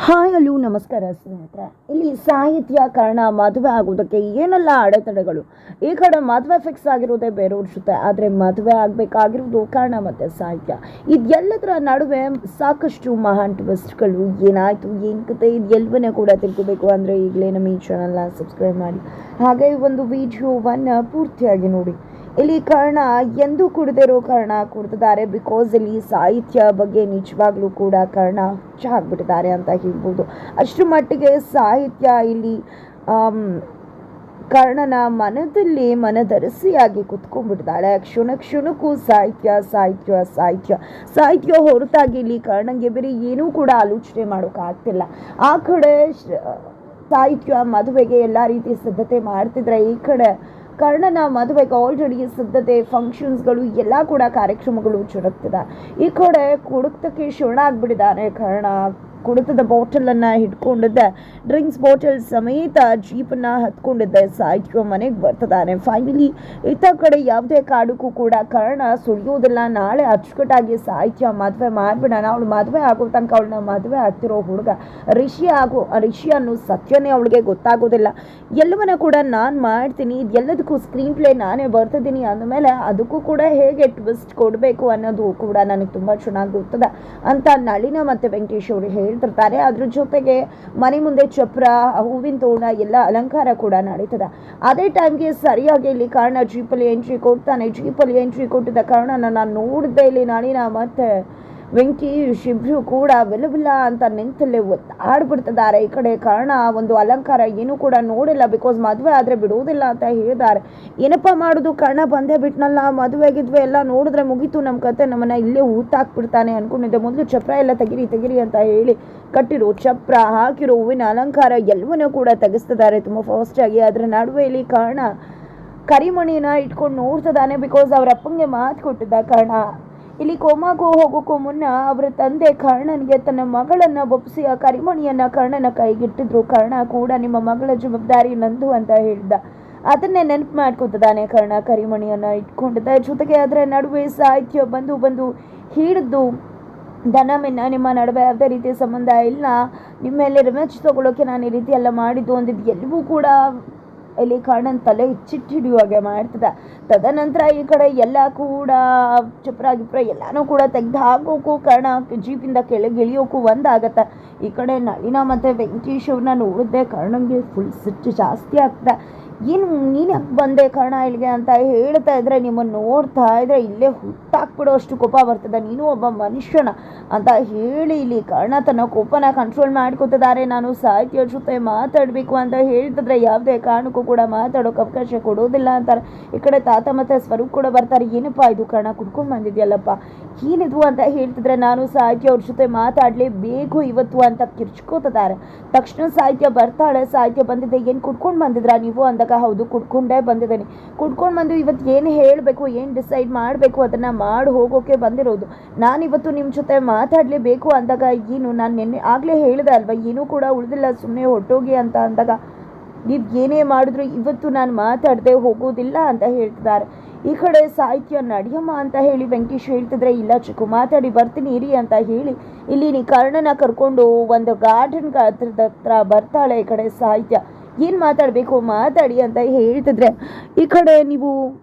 Hi, hello, ನಮಸ್ಕಾರ, ಸ್ನೇಹಿತರೆ. ಇಲ್ಲಿ ಸಾಹಿತ್ಯ, ಕಾರಣ, ಮದುವೆ ಆಗೋದಕ್ಕೆ ಏನೆಲ್ಲ ಅಡೆತಡೆಗಳು? ಈ ಕಡೆ ಮದುವೆ ಫಿಕ್ಸ್ ಆಗಿರೋದೇ ಬೇರೆಯವ್ರ ಜೊತೆ ಆದರೆ ಮದುವೆ ಆಗಬೇಕಾಗಿರೋದು ಕಾರಣ ಮತ್ತು ಸಾಹಿತ್ಯ. ಇದೆಲ್ಲದರ ನಡುವೆ ಸಾಕಷ್ಟು ಮಹಾನ್ ಟ್ವಿಸ್ಟ್ಗಳು ಏನಾಯಿತು? ಏನು ಕತೆ? ಇದೆಲ್ಲವನ್ನ ಕೂಡ ತಿಳ್ಕೋಬೇಕು ಅಂದರೆ ಈಗಲೇ ನಮ್ಮ ಈ ಚಾನಲ್ನ ಸಬ್ಸ್ಕ್ರೈಬ್ ಮಾಡಿ. ಹಾಗೆ ಈ ಒಂದು ವಿಡಿಯೋವನ್ನು ಪೂರ್ತಿಯಾಗಿ ನೋಡಿ. ಇಲ್ಲಿ ಕರ್ಣ ಎಂದು ಕುಡಿದಿರೋ ಕರ್ಣ ಕುಡಿದಿದ್ದಾರೆ. ಬಿಕಾಸ್ ಇಲ್ಲಿ ಸಾಹಿತ್ಯ ಬಗ್ಗೆ ನಿಜವಾಗ್ಲೂ ಕೂಡ ಕರ್ಣ ಆಗ್ಬಿಟ್ಟಿದ್ದಾರೆ ಅಂತ ಹೇಳ್ಬೋದು. ಅಷ್ಟರ ಮಟ್ಟಿಗೆ ಸಾಹಿತ್ಯ ಇಲ್ಲಿ ಕರ್ಣನ ಮನದಲ್ಲಿ ಮನದರಸಿಯಾಗಿ ಕುತ್ಕೊಂಡ್ಬಿಟ್ಟಿದ್ದಾಳೆ. ಕ್ಷುಣ ಕ್ಷಣಕ್ಕೂ ಸಾಹಿತ್ಯ ಸಾಹಿತ್ಯ ಸಾಹಿತ್ಯ. ಸಾಹಿತ್ಯ ಹೊರತಾಗಿ ಇಲ್ಲಿ ಕರ್ಣಂಗೆ ಬೇರೆ ಏನೂ ಕೂಡ ಆಲೋಚನೆ ಮಾಡೋಕ್ಕಾಗ್ತಿಲ್ಲ ಆ ಕಡೆ ಸಾಹಿತ್ಯ ಮದುವೆಗೆ ಎಲ್ಲ ರೀತಿ ಸಿದ್ಧತೆ ಮಾಡ್ತಿದ್ರೆ ಈ ಕಡೆ ಕರ್ಣನ ಮದುವೆಗೆ ಆಲ್ರೆಡಿ ಸಿದ್ಧತೆ ಫಂಕ್ಷನ್ಸ್ಗಳು ಎಲ್ಲ ಕೂಡ ಕಾರ್ಯಕ್ರಮಗಳು ಜರುಗ್ತಿದೆ. ಈ ಕಡೆ ಕುಡುಕ್ತಕ್ಕೆ ಶರಣಾಗ್ಬಿಟ್ಟಿದ್ದಾನೆ ಕರ್ಣ. ಕುಡಿತದ ಬಾಟಲನ್ನು ಹಿಡ್ಕೊಂಡಿದ್ದೆ. ಡ್ರಿಂಕ್ಸ್ ಬಾಟಲ್ ಸಮೇತ ಜೀಪನ್ನ ಹತ್ಕೊಂಡಿದ್ದೆ. ಸಾಹಿತ್ಯ ಮನೆಗೆ ಬರ್ತದಾನೆ. ಫೈನಲಿ ಇತ್ತ ಕಡೆ ಯಾವುದೇ ಕಾಡಕ್ಕೂ ಕೂಡ ಕಾರಣ ಸುಳಿಯೋದಿಲ್ಲ. ನಾಳೆ ಅಚ್ಚುಕಟ್ಟಾಗಿ ಸಾಹಿತ್ಯ ಮದುವೆ ಮಾಡ್ಬಿಡೋಣ. ಅವಳು ಮದುವೆ ಆಗೋ ತನಕ ಅವಳನ್ನ ಮದುವೆ ಆಗ್ತಿರೋ ಹುಡುಗ ರಿಷಿ ಆಗೋ ರಿಷಿ ಅನ್ನೋ ಸತ್ಯನೇ ಅವಳಿಗೆ ಗೊತ್ತಾಗೋದಿಲ್ಲ. ಎಲ್ಲವನ್ನ ಕೂಡ ನಾನು ಮಾಡ್ತೀನಿ. ಇದೆಲ್ಲದಕ್ಕೂ ಸ್ಕ್ರೀನ್ ಪ್ಲೇ ನಾನೇ ಬರ್ತಿದ್ದೀನಿ ಅಂದಮೇಲೆ ಅದಕ್ಕೂ ಕೂಡ ಹೇಗೆ ಟ್ವಿಸ್ಟ್ ಕೊಡಬೇಕು ಅನ್ನೋದು ಕೂಡ ನನಗೆ ತುಂಬ ಚೆನ್ನಾಗಿ ಗೊತ್ತದೆ. ಅಂತ ನಳಿನ ಮತ್ತು ವೆಂಕಟೇಶ್ ಅವರು ಹೇಳ್ತಿರ್ತಾರೆ. ಅದ್ರ ಜೊತೆಗೆ ಮನೆ ಮುಂದೆ ಚಪ್ರ, ಹೂವಿನ ತೋರಣ, ಎಲ್ಲ ಅಲಂಕಾರ ಕೂಡ ನಡೀತದೆ. ಅದೇ ಟೈಮ್ಗೆ ಸರಿಯಾಗಿ ಇಲ್ಲಿ ಕಾರಣ ಜೀಪಲ್ಲಿ ಎಂಟ್ರಿ ಕೊಡ್ತಾನೆ. ಜೀಪಲ್ಲಿ ಎಂಟ್ರಿ ಕೊಟ್ಟಿದ್ದ ಕಾರಣನ ನಾನು ನೋಡಿದೆ ಇಲ್ಲಿ ನಾಳಿನ ಮತ್ತು ವೆಂಕಟೇಶ್ ಶಿಬ್ರು ಕೂಡ ವಿಲವಿಲ್ಲ ಅಂತ ನಿಂತಲ್ಲೇ ಆಡ್ಬಿಡ್ತಿದ್ದಾರೆ ಈ ಕಡೆ ಕಾರಣ ಒಂದು ಅಲಂಕಾರ ಏನು ಕೂಡ ನೋಡಿಲ್ಲ ಬಿಕಾಸ್ ಮದುವೆ ಆದರೆ ಬಿಡುವುದಿಲ್ಲ ಅಂತ ಹೇಳಿದ್ದಾರೆ. ಏನಪ್ಪ ಮಾಡೋದು? ಕರ್ಣ ಬಂದೇ ಬಿಟ್ನಲ್ಲ. ಮದುವೆ ಗಿದ್ವೆ ಎಲ್ಲ ನೋಡಿದ್ರೆ ಮುಗೀತು ನಮ್ಮ ಕತೆ. ನಮ್ಮನ್ನ ಇಲ್ಲೇ ಊತಾಕ್ಬಿಡ್ತಾನೆ ಅನ್ಕೊಂಡಿದ್ದೆ. ಮೊದಲು ಚಪ್ರ ಎಲ್ಲ ತೆಗಿರಿ ತೆಗಿರಿ ಅಂತ ಹೇಳಿ ಕಟ್ಟಿರೋ. ಚಪ್ರ ಹಾಕಿರೋ. ಹೂವಿನ ಅಲಂಕಾರ ಎಲ್ಲವನ್ನೂ ಕೂಡ ತೆಗೆಸ್ತಿದ್ದಾರೆ. ತುಂಬ ಫಾಸ್ಟಾಗಿ ಅದರ ನಡುವೆ ಇಲ್ಲಿ ಕಾರಣ ಕರಿಮಣಿನ ಇಟ್ಕೊಂಡು ನೋಡ್ತಿದ್ದಾನೆ ಬಿಕಾಸ್ ಅವ್ರ ಅಪ್ಪಂಗೆ ಮಾತು ಕೊಟ್ಟಿದ್ದ ಕಾರಣ. ಇಲ್ಲಿ ಕೋಮಾಗೂ ಹೋಗೋಕ್ಕೂ ಮುನ್ನ ಅವರ ತಂದೆ ಕರ್ಣನಿಗೆ ತನ್ನ ಮಗಳನ್ನ ಒಪ್ಪಿಸಿ ಆ ಕರಿಮಣಿಯನ್ನ ಕರ್ಣನ ಕೈಗಿಟ್ಟಿದ್ರು. ಕರ್ಣ ಕೂಡ ನಿಮ್ಮ ಮಗಳ ಜವಾಬ್ದಾರಿ ನಂದು ಅಂತ ಹೇಳ್ದ. ಅದನ್ನೇ ನೆನಪು ಮಾಡ್ಕೊತಿದ್ದಾನೆ ಕರ್ಣ. ಕರಿಮಣಿಯನ್ನ ಇಟ್ಕೊಂಡಿದ್ದ. ಜೊತೆಗೆ ಅದರ ನಡುವೆ ಸಾಹಿತ್ಯ ಬಂದು ಬಂದು ಹಿಡಿದು ದನ ಮೆನ್ನ ನಿಮ್ಮ ನಡುವೆ ಯಾವುದೇ ರೀತಿಯ ಸಂಬಂಧ ಇಲ್ಲ. ನಿಮ್ಮ ಮೇಲೆ ರಿವೆಂಜ್ ತಗೊಳ್ಳೋಕೆ ನಾನು ಈ ರೀತಿ ಎಲ್ಲ ಮಾಡಿದ್ದು ಅಂದಿದ್ದು ಎಲ್ಲವೂ ಕೂಡ ಇಲ್ಲಿ ಕಾರಣನ ತಲೆ ಹಿಚ್ಚಿಟ್ಟು ಹಿಡಿಯುವಾಗೆ ಮಾಡ್ತದೆ. ತದನಂತರ ಈ ಕಡೆ ಎಲ್ಲ ಕೂಡ ಚಪ್ರ ಗಿಪ್ರ ಎಲ್ಲನೂ ಕೂಡ ತೆಗ್ದು ಹಾಕೋಕ್ಕೂ ಕರ್ಣ ಜೀಪಿಂದ ಕೆಳಗೆ ಒಂದಾಗತ್ತೆ. ಈ ಕಡೆ ನಳಿನ ಮತ್ತು ವೆಂಕಟೇಶ್ ಅವ್ರನ್ನ ನೋಡಿದ್ದೆ ಕರ್ಣಂಗೆ ಫುಲ್ ಸಿಟ್ಟು ಜಾಸ್ತಿ ಆಗ್ತದೆ. ಏನು ನೀನು ಯಾಕೆ ಬಂದೆ ಕರ್ಣ ಇಲ್ಲಿಗೆ ಅಂತ ಹೇಳ್ತಾ ಇದ್ರೆ ನಿಮ್ಮನ್ನು ನೋಡ್ತಾ ಇದ್ರೆ ಇಲ್ಲೇ ಹುಟ್ಟಾಕ್ಬಿಡೋ ಅಷ್ಟು ಕೋಪ ಬರ್ತದೆ. ನೀನು ಒಬ್ಬ ಮನುಷ್ಯನ ಅಂತ ಹೇಳಿ ಇಲ್ಲಿ ಕರ್ಣ ತನ್ನ ಕೋಪನ ಕಂಟ್ರೋಲ್ ಮಾಡ್ಕೊತಿದ್ದಾರೆ. ನಾನು ಸಾಹಿತ್ಯ ಜೊತೆ ಮಾತಾಡಬೇಕು ಅಂತ ಹೇಳ್ತಿದ್ರೆ ಯಾವುದೇ ಕಾರಣಕ್ಕೂ ಕೂಡ ಮಾತಾಡೋಕೆ ಅವಕಾಶ ಕೊಡೋದಿಲ್ಲ ಅಂತಾರೆ. ಈ ಕಡೆ ತಾತ ಮತ್ತು ಸ್ವರೂಪ್ ಕೂಡ ಬರ್ತಾರೆ. ಏನಪ್ಪಾ ಇದು ಕರ್ಣ ಕುಡ್ಕೊಂಡು ಬಂದಿದ್ಯಲ್ಲಪ್ಪ? ಏನಿದು ಅಂತ ಹೇಳ್ತಿದ್ರೆ ನಾನು ಸಾಹಿತ್ಯ ಅವ್ರ ಜೊತೆ ಮಾತಾಡಲೇಬೇಕು ಇವತ್ತು ಅಂತ ಕಿರ್ಚ್ಕೋತಿದ್ದಾರೆ. ತಕ್ಷಣ ಸಾಹಿತ್ಯ ಬರ್ತಾಳೆ. ಸಾಹಿತ್ಯ ಬಂದಿದ್ದೆ ಏನು ಕುಡ್ಕೊಂಡು ಬಂದಿದ್ರಾ ನೀವು? ಹೌದು, ಕುಡ್ಕೊಂಡೇ ಬಂದಿದ್ದೀನಿ. ಕುಡ್ಕೊಂಡು ಬಂದು ಇವತ್ತು ಏನು ಹೇಳಬೇಕು, ಏನು ಡಿಸೈಡ್ ಮಾಡಬೇಕು ಅದನ್ನು ಮಾಡಿ ಹೋಗೋಕೆ ಬಂದಿರೋದು. ನಾನಿವತ್ತು ನಿಮ್ಮ ಜೊತೆ ಮಾತಾಡಲೇಬೇಕು ಅಂದಾಗ, ಏನು ನಾನು ನಿನ್ನೆ ಆಗಲೇ ಹೇಳಿದೆ ಅಲ್ವಾ, ಏನೂ ಕೂಡ ಉಳಿದಿಲ್ಲ ಸುಮ್ಮನೆ ಹೊಟ್ಟೋಗಿ ಅಂತ ಅಂದಾಗ. ನೀವು ಏನೇ ಮಾಡಿದ್ರು ಇವತ್ತು ನಾನು ಮಾತಾಡದೆ ಹೋಗೋದಿಲ್ಲ ಅಂತ ಹೇಳ್ತಿದ್ದಾರೆ. ಈ ಕಡೆ ಸಾಹಿತ್ಯ ನಡೆಯಮ್ಮ ಅಂತ ಹೇಳಿ ವೆಂಕಟೇಶ್ ಹೇಳ್ತಿದ್ರೆ, ಇಲ್ಲ ಚಿಕ್ಕು, ಮಾತಾಡಿ, ಬರ್ತೀನಿ, ಇರಿ ಅಂತ ಹೇಳಿ. ಇಲ್ಲಿ ನೀ ಕರ್ಣನ ಕರ್ಕೊಂಡು ಒಂದು ಗಾರ್ಡನ್ ಹತ್ರದ ಹತ್ರ ಬರ್ತಾಳೆ ಈ ಕಡೆ ಸಾಹಿತ್ಯ. ಏನು ಮಾತಾಡಬೇಕು? ಮಾತಾಡಿ ಅಂತ ಹೇಳ್ತಿದ್ರೆ, ಈ ಕಡೆ ನೀವು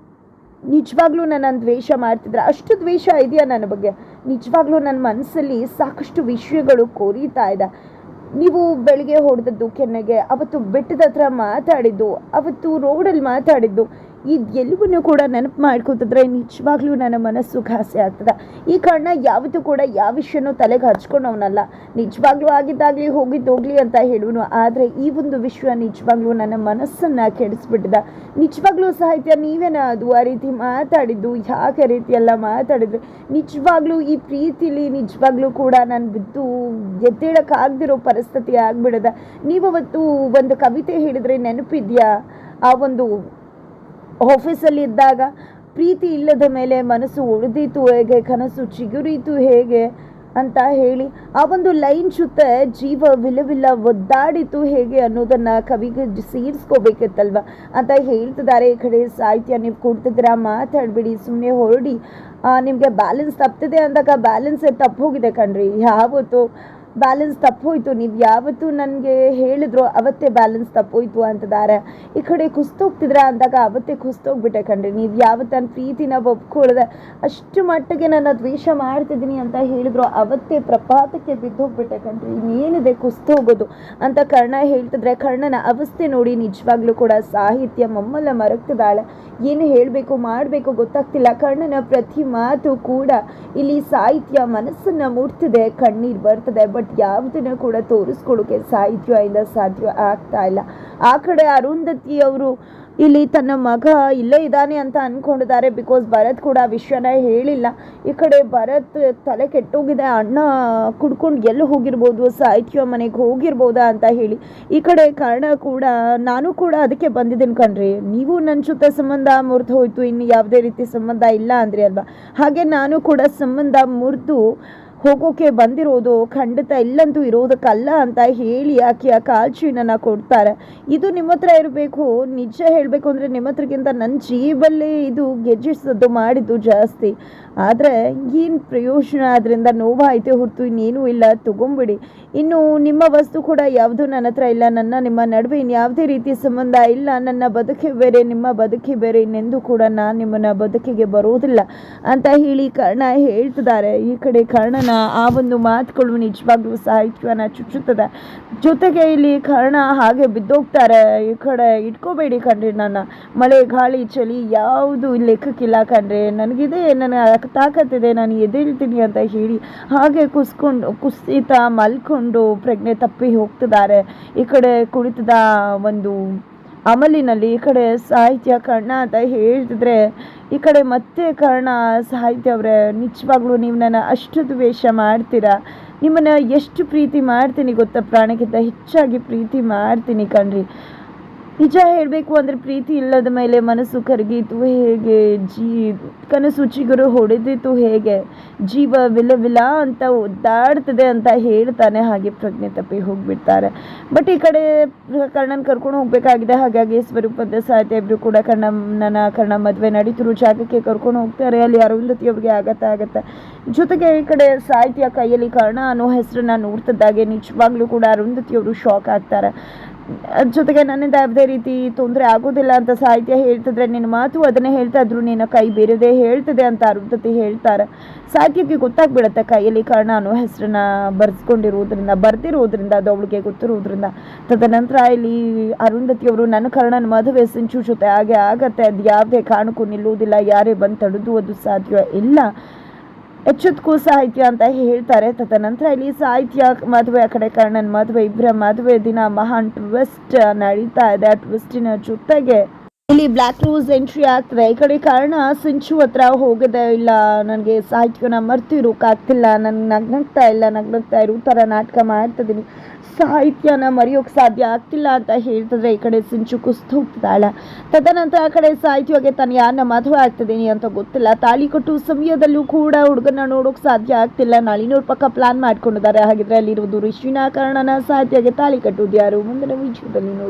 ನಿಜವಾಗ್ಲೂ ನನ್ನ ದ್ವೇಷ ಮಾಡ್ತಿದ್ರೆ? ಅಷ್ಟು ದ್ವೇಷ ಇದೆಯಾ ನನ್ನ ಬಗ್ಗೆ? ನಿಜವಾಗ್ಲೂ ನನ್ನ ಮನಸ್ಸಲ್ಲಿ ಸಾಕಷ್ಟು ವಿಷಯಗಳು ಕೊರೀತಾ ಇದೆ. ನೀವು ಬೆಳಿಗ್ಗೆ ಹೊಡೆದದ್ದು ಕೆನ್ನೆಗೆ, ಅವತ್ತು ಬೆಟ್ಟದ ಹತ್ರ ಮಾತಾಡಿದ್ದು, ಅವತ್ತು ರೋಡಲ್ಲಿ ಮಾತಾಡಿದ್ದು ಇದೆಲ್ಲವನ್ನೂ ಕೂಡ ನೆನಪು ಮಾಡ್ಕೊತಿದ್ರೆ ನಿಜವಾಗ್ಲೂ ನನ್ನ ಮನಸ್ಸು ಘಾಸೆ ಆಗ್ತದೆ. ಈ ಕಾರಣ ಯಾವತ್ತೂ ಕೂಡ ಯಾವ ವಿಷಯನೂ ತಲೆಗೆ ಹಚ್ಕೊಂಡವನಲ್ಲ ನಿಜವಾಗ್ಲೂ ಆಗಿದ್ದಾಗಲಿ ಹೋಗಿದ್ದೋಗ್ಲಿ ಅಂತ ಹೇಳುವನು. ಆದರೆ ಈ ಒಂದು ವಿಷಯ ನಿಜವಾಗ್ಲೂ ನನ್ನ ಮನಸ್ಸನ್ನು ಕೆಡಿಸ್ಬಿಟ್ಟಿದೆ. ನಿಜವಾಗ್ಲೂ ಸಾಹಿತ್ಯ ನೀವೇನ ಅದು ಆ ರೀತಿ ಮಾತಾಡಿದ್ದು, ಯಾಕೆ ರೀತಿಯೆಲ್ಲ ಮಾತಾಡಿದ್ರೆ? ನಿಜವಾಗ್ಲೂ ಈ ಪ್ರೀತಿಲಿ ನಿಜವಾಗ್ಲೂ ಕೂಡ ನಾನು ಬಿದ್ದು ಎದ್ದೇಳಕ್ಕಾಗದಿರೋ ಪರಿಸ್ಥಿತಿ ಆಗ್ಬಿಡದ. ನೀವವತ್ತು ಒಂದು ಕವಿತೆ ಹೇಳಿದ್ರೆ ನೆನಪಿದ್ಯಾ? ಆ ಒಂದು ಆಫೀಸಲ್ಲಿ ಇದ್ದಾಗ ಪ್ರೀತಿ ಇಲ್ಲದ ಮೇಲೆ ಮನಸ್ಸು ಉಳಿದೀತು, ಹೇಗೆ ಕನಸು ಚಿಗುರಿತು, ಹೇಗೆ ಅಂತ ಹೇಳಿ ಆ ಒಂದು ಲೈನ್ ಜೊತೆ ಜೀವ ವಿಲವಿಲ್ಲ ಒದ್ದಾಡಿತು ಹೇಗೆ ಅನ್ನೋದನ್ನ ಕವಿಗೆ ಸೇರಿಸ್ಕೋಬೇಕಿತ್ತಲ್ವ ಅಂತ ಹೇಳ್ತಿದ್ದಾರೆ. ಈ ಕಡೆ ಸಾಹಿತ್ಯ, ನೀವು ಕೊಡ್ತಿದ್ದೀರಾ, ಮಾತಾಡ್ಬಿಡಿ ಸುಮ್ಮನೆ ಹೊರಡಿ. ನಿಮಗೆ ಬ್ಯಾಲೆನ್ಸ್ ತಪ್ತಿದೆ ಅಂದಾಗ ಬ್ಯಾಲೆನ್ಸ್ ತಪ್ಪು ಹೋಗಿದೆ ಕಣ್ರಿ. ಯಾವತ್ತು ಬ್ಯಾಲೆನ್ಸ್ ತಪ್ಪೋಯ್ತು. ನೀವು ಯಾವತ್ತು ನನಗೆ ಹೇಳಿದ್ರು ಅವತ್ತೇ ಬ್ಯಾಲೆನ್ಸ್ ತಪ್ಪೋಯ್ತು ಅಂತಿದ್ದಾರೆ ಈ ಕಡೆ ಕುಸ್ತೋಗ್ತಿದ್ರ ಅಂದಾಗ ಅವತ್ತೇ ಕುಸ್ತೋಗ್ಬಿಟ್ಟೆ ಕಣ್ರಿ. ನೀವು ಯಾವತ್ತು ನನ್ನ ಪ್ರೀತಿನ ಒಪ್ಕೊಳ್ಳದೆ ಅಷ್ಟು ಮಟ್ಟಿಗೆ ನನ್ನ ದ್ವೇಷ ಮಾಡ್ತಿದ್ದೀನಿ ಅಂತ ಹೇಳಿದ್ರು ಅವತ್ತೇ ಪ್ರಪಾತಕ್ಕೆ ಬಿದ್ದೋಗ್ಬಿಟ್ಟೆ ಕಣ್ರಿ. ಇನ್ನೇನಿದೆ ಕುಸ್ತೋಗೋದು ಅಂತ ಕರ್ಣ ಹೇಳ್ತಿದ್ರೆ, ಕರ್ಣನ ಅವಸ್ಥೆ ನೋಡಿ ನಿಜವಾಗ್ಲೂ ಕೂಡ ಸಾಹಿತ್ಯ ಮಮ್ಮಲ್ಲ ಮರಗ್ತಿದ್ದಾಳೆ. ಏನು ಹೇಳಬೇಕು, ಮಾಡಬೇಕು ಗೊತ್ತಾಗ್ತಿಲ್ಲ. ಕರ್ಣನ ಪ್ರತಿ ಮಾತು ಕೂಡ ಇಲ್ಲಿ ಸಾಹಿತ್ಯ ಮನಸ್ಸನ್ನ ಮುಟ್ತದೆ, ಕಣ್ಣೀರು ಬರ್ತದೆ. ಬಟ್ ಯಾವುದನ್ನು ಕೂಡ ತೋರಿಸ್ಕೊಡೋಕೆ ಸಾಹಿತ್ಯದಿಂದ ಸಾಧ್ಯ ಆಗ್ತಾ ಇಲ್ಲ. ಆ ಕಡೆ ಅರುಂಧತಿ ಅವರು ಇಲ್ಲಿ ತನ್ನ ಮಗ ಇಲ್ಲೇ ಇದ್ದಾನೆ ಅಂತ ಅನ್ಕೊಂಡಿದ್ದಾರೆ ಬಿಕಾಸ್ ಭರತ್ ಕೂಡ ವಿಷಯನ ಹೇಳಿಲ್ಲ. ಈ ಕಡೆ ಭರತ್ ತಲೆ ಕೆಟ್ಟೋಗಿದೆ, ಅಣ್ಣ ಕುಡ್ಕೊಂಡು ಎಲ್ಲಿ ಹೋಗಿರ್ಬೋದು, ಸಾಹಿತ್ಯ ಮನೆಗೆ ಹೋಗಿರ್ಬೋದಾ ಅಂತ ಹೇಳಿ. ಈ ಕಡೆ ಕಾರಣ ಕೂಡ, ನಾನು ಕೂಡ ಅದಕ್ಕೆ ಬಂದಿದ್ದೀನಿ ಕಣ್ರಿ. ನೀವು ನನ್ನ ಜೊತೆ ಸಂಬಂಧ ಮುರಿದು ಹೋಯ್ತು, ಇನ್ನು ಯಾವುದೇ ರೀತಿ ಸಂಬಂಧ ಇಲ್ಲ ಅಂದ್ರಿ ಅಲ್ವಾ? ಹಾಗೆ ನಾನು ಕೂಡ ಸಂಬಂಧ ಮುರಿದು ಹೋಗೋಕೆ ಬಂದಿರೋದು ಖಂಡಿತ ಇಲ್ಲಂತೂ ಇರೋದಕ್ಕಲ್ಲ ಅಂತ ಹೇಳಿ ಆಕೆಯ ಕಾಲ್ಚೀನನ್ನು ಕೊಡ್ತಾರೆ. ಇದು ನಿಮ್ಮ ಹತ್ರ ಇರಬೇಕು, ನಿಜ ಹೇಳಬೇಕು ಅಂದರೆ ನಿಮ್ಮ ಹತ್ರಕ್ಕಿಂತ ನನ್ನ ಜೀಬಲ್ಲಿ ಇದು ಗೆಜ್ಜಿಸೋದು ಮಾಡಿದ್ದು ಜಾಸ್ತಿ. ಆದರೆ ಏನು ಪ್ರಯೋಜನ? ಅದರಿಂದ ನೋವಾಯಿತು ಹೊರತು ಇನ್ನೇನೂ ಇಲ್ಲ, ತೊಗೊಂಬಿಡಿ. ಇನ್ನು ನಿಮ್ಮ ವಸ್ತು ಕೂಡ ಯಾವುದು ನನ್ನ ಹತ್ರ ಇಲ್ಲ, ನನ್ನ ನಿಮ್ಮ ನಡುವೆ ಇನ್ಯಾವುದೇ ರೀತಿ ಸಂಬಂಧ ಇಲ್ಲ, ನನ್ನ ಬದುಕೆ ಬೇರೆ, ನಿಮ್ಮ ಬದುಕೆ ಬೇರೆ, ಇನ್ನೆಂದೂ ಕೂಡ ನಾನು ನಿಮ್ಮನ್ನ ಬದುಕಿಗೆ ಬರೋದಿಲ್ಲ ಅಂತ ಹೇಳಿ ಕರ್ಣ ಹೇಳ್ತಿದ್ದಾರೆ. ಈ ಕಡೆ ಕರ್ಣನ ಆ ಒಂದು ಮಾತುಗಳು ನಿಜವಾಗ್ಲೂ ಸಾಹಿತ್ಯನ ಚುಚ್ಚುತ್ತದೆ. ಜೊತೆಗೆ ಇಲ್ಲಿ ಕರ್ಣ ಹಾಗೆ ಬಿದ್ದೋಗ್ತಾರೆ. ಈ ಕಡೆ ಇಟ್ಕೋಬೇಡಿ ಕಣ್ರಿ ನನ್ನ ಮಳೆ, ಗಾಳಿ, ಚಳಿ, ಯಾವುದು ಲೆಕ್ಕಕ್ಕಿಲ್ಲ ಕಣ್ರಿ. ನನಗಿದೆ, ನನ್ನ ತಾಕತ್ತಿದೆ ನಾನು ಎದೇಳ್ತೀನಿ ಅಂತ ಹೇಳಿ ಹಾಗೆ ಕುಸ್ಕೊಂಡು ಕುಸಿತ ಮಲ್ಕೊಂಡು ಪ್ರಜ್ಞೆ ತಪ್ಪಿ ಹೋಗ್ತಿದ್ದಾರೆ. ಈ ಕಡೆ ಕುಳಿತದ ಒಂದು ಅಮಲಿನಲ್ಲಿ ಈ ಕಡೆ ಸಾಹಿತ್ಯ ಕರ್ಣ ಅಂತ ಹೇಳಿದ್ರೆ, ಈ ಕಡೆ ಮತ್ತೆ ಕರ್ಣ ಸಾಹಿತ್ಯ ಅವರೇ, ನಿಜವಾಗ್ಲೂ ನೀವು ನನ್ನ ಅಷ್ಟು ದ್ವೇಷ ಮಾಡ್ತೀರಾ? ನಿಮ್ಮನ್ನು ಎಷ್ಟು ಪ್ರೀತಿ ಮಾಡ್ತೀನಿ ಗೊತ್ತಾ? ಪ್ರಾಣಕ್ಕಿಂತ ಹೆಚ್ಚಾಗಿ ಪ್ರೀತಿ ಮಾಡ್ತೀನಿ ಕಣ್ರಿ. ನಿಜ ಹೇಳಬೇಕು ಅಂದರೆ ಪ್ರೀತಿ ಇಲ್ಲದ ಮೇಲೆ ಮನಸ್ಸು ಕರಗಿತು ಹೇಗೆ? ಜೀ, ಕನಸು ಚಿಗುರು ಹೊಡೆದಿತ್ತು ಹೇಗೆ? ಜೀವ ವಿಲ ವಿಲ ಅಂತ ಒದ್ದಾಡ್ತದೆ ಅಂತ ಹೇಳ್ತಾನೆ ಹಾಗೆ ಪ್ರಜ್ಞೆ ತಪ್ಪಿ ಹೋಗ್ಬಿಡ್ತಾರೆ. ಬಟ್ ಈ ಕಡೆ ಕರ್ಣನ ಕರ್ಕೊಂಡು ಹೋಗಬೇಕಾಗಿದೆ. ಹಾಗಾಗಿ ಸ್ವರೂಪದ ಸಾಹಿತ್ಯ ಇಬ್ಬರು ಕೂಡ ಕರ್ಣ ನನ್ನ ಕರ್ಣ ಮದುವೆ ನಡೀತಿರೋ ಜಾಗಕ್ಕೆ ಕರ್ಕೊಂಡು ಹೋಗ್ತಾರೆ. ಅಲ್ಲಿ ಅರುಂಧತಿ ಅವ್ರಿಗೆ ಆಗತ್ತೆ ಆಗತ್ತೆ. ಜೊತೆಗೆ ಈ ಕಡೆ ಸಾಹಿತ್ಯ ಕೈಯಲ್ಲಿ ಕರ್ಣ ಅನ್ನೋ ಹೆಸರನ್ನ ನೋಡ್ತಿದ್ದಾಗೆ ನಿಜವಾಗ್ಲೂ ಕೂಡ ಅರುಂಧತಿಯವರು ಶಾಕ್ ಆಗ್ತಾರೆ. ಜೊತೆಗೆ ನನ್ನಿಂದ ಯಾವುದೇ ರೀತಿ ತೊಂದರೆ ಆಗೋದಿಲ್ಲ ಅಂತ ಸಾಹಿತ್ಯ ಹೇಳ್ತಿದ್ರೆ, ನಿನ್ನ ಮಾತು ಅದನ್ನೇ ಹೇಳ್ತಾ ಇದ್ರು, ನಿನ್ನ ಕೈ ಬೇರೆದೇ ಹೇಳ್ತದೆ ಅಂತ ಅರುಂಧತಿ ಹೇಳ್ತಾರೆ. ಸಾಹಿತ್ಯಕ್ಕೆ ಗೊತ್ತಾಗ್ಬಿಡುತ್ತೆ ಕೈಯಲ್ಲಿ ಕರ್ಣ ಅನ್ನೋ ಹೆಸರನ್ನ ಬರ್ಸ್ಕೊಂಡಿರೋದ್ರಿಂದ ಬರ್ದಿರೋದ್ರಿಂದ ಅದು ಅವಳಿಗೆ ಗೊತ್ತಿರೋದ್ರಿಂದ ತದನಂತರ ಇಲ್ಲಿ ಅರುಂಧತಿಯವರು ನನ್ನ ಕರ್ಣನ ಮದುವೆ ಸಿಂಚು ಜೊತೆ ಹಾಗೆ ಆಗತ್ತೆ ಅದು ಯಾವುದೇ ಕಾರಣಕ್ಕೂ ನಿಲ್ಲುವುದಿಲ್ಲ, ಯಾರೇ ಬಂದು ತಡೆದು ಅದು ಸಾಧ್ಯ ಇಲ್ಲ. ಎಚ್ಚೆತ್ಕೋ ಸಾಹಿತ್ಯ ಅಂತ ಹೇಳ್ತಾರೆ. ತದನಂತರ ಇಲ್ಲಿ ಸಾಹಿತ್ಯ ಮದುವೆ, ಆ ಕಡೆ ಕರ್ಣನ್ ಮದುವೆ ಇಬ್ಬರ ಮದುವೆ ದಿನ ಮಹಾನ್ ಟ್ವಿಸ್ಟ್ ನಡೀತಾ ಇದೆ. ಆ ಟ್ವಿಸ್ಟಿನ ಜೊತೆಗೆ ಇಲ್ಲಿ ಬ್ಲಾಕ್ ರೋಸ್ ಎಂಟ್ರಿ ಆಗ್ತದೆ. ಈ ಕಡೆ ಕಾರಣ ಸಿಂಚು ಹತ್ರ ಹೋಗದೆ ಇಲ್ಲ. ನನಗೆ ಸಾಹಿತ್ಯನ ಮರ್ತಿರೋಕ್ಕಾಗ್ತಿಲ್ಲ ನನ್ಗೆ ನಗ್ನಗ್ತಾ ಇಲ್ಲ, ನಗ್ನಗ್ತಾ ಇರೋ ಥರ ನಾಟಕ ಮಾಡ್ತಿದ್ದೀನಿ ಸಾಹಿತ್ಯನ ಮರೆಯೋಕೆ ಸಾಧ್ಯ ಆಗ್ತಿಲ್ಲ ಅಂತ ಹೇಳ್ತಿದ್ರೆ ಈ ಕಡೆ ಸಿಂಚು ಕುಸ್ತು ಹೋಗ್ತಿದ್ದಾಳೆ. ತದನಂತರ ಆ ಕಡೆ ಸಾಹಿತ್ಯಗೆ ತಾನು ಯಾರನ್ನ ಮದುವೆ ಆಗ್ತಿದ್ದೀನಿ ಅಂತ ಗೊತ್ತಿಲ್ಲ. ತಾಳಿ ಕೊಟ್ಟು ಸಮಯದಲ್ಲೂ ಕೂಡ ಹುಡುಗನ ನೋಡೋಕೆ ಸಾಧ್ಯ ಆಗ್ತಿಲ್ಲ. ನಾಳಿನೂರು ಪಕ್ಕ ಪ್ಲಾನ್ ಮಾಡ್ಕೊಂಡಿದ್ದಾರೆ. ಹಾಗಿದ್ರೆ ಅಲ್ಲಿರುವುದು ಋಷಿನ ಕಾರಣನ ತಾಳಿ ಕಟ್ಟುವುದು ಯಾರು? ಮುಂದಿನ ವಿಷಯದಲ್ಲಿ ನೋಡಿ.